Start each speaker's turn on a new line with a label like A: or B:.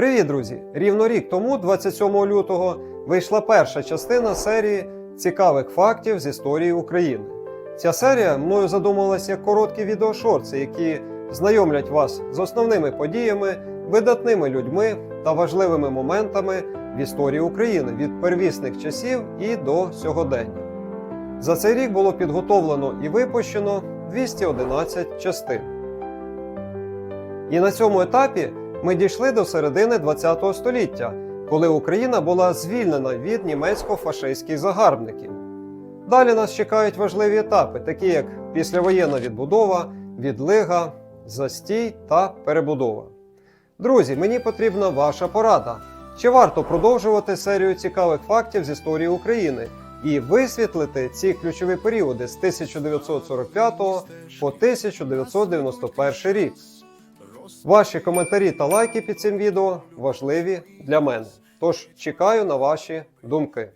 A: Привіт, друзі! Рівно рік тому, 27 лютого, вийшла перша частина серії цікавих фактів з історії України. Ця серія мною задумалася як короткі відеошорти, які знайомлять вас з основними подіями, видатними людьми та важливими моментами в історії України від первісних часів і до сьогодення. За цей рік було підготовлено і випущено 211 частин. І на цьому етапі ми дійшли до середини ХХ століття, коли Україна була звільнена від німецько-фашистських загарбників. Далі нас чекають важливі етапи, такі як післявоєнна відбудова, відлига, застій та перебудова. Друзі, мені потрібна ваша порада. Чи варто продовжувати серію цікавих фактів з історії України і висвітлити ці ключові періоди з 1945 по 1991 рік? Ваші коментарі та лайки під цим відео важливі для мене. Тож чекаю на ваші думки.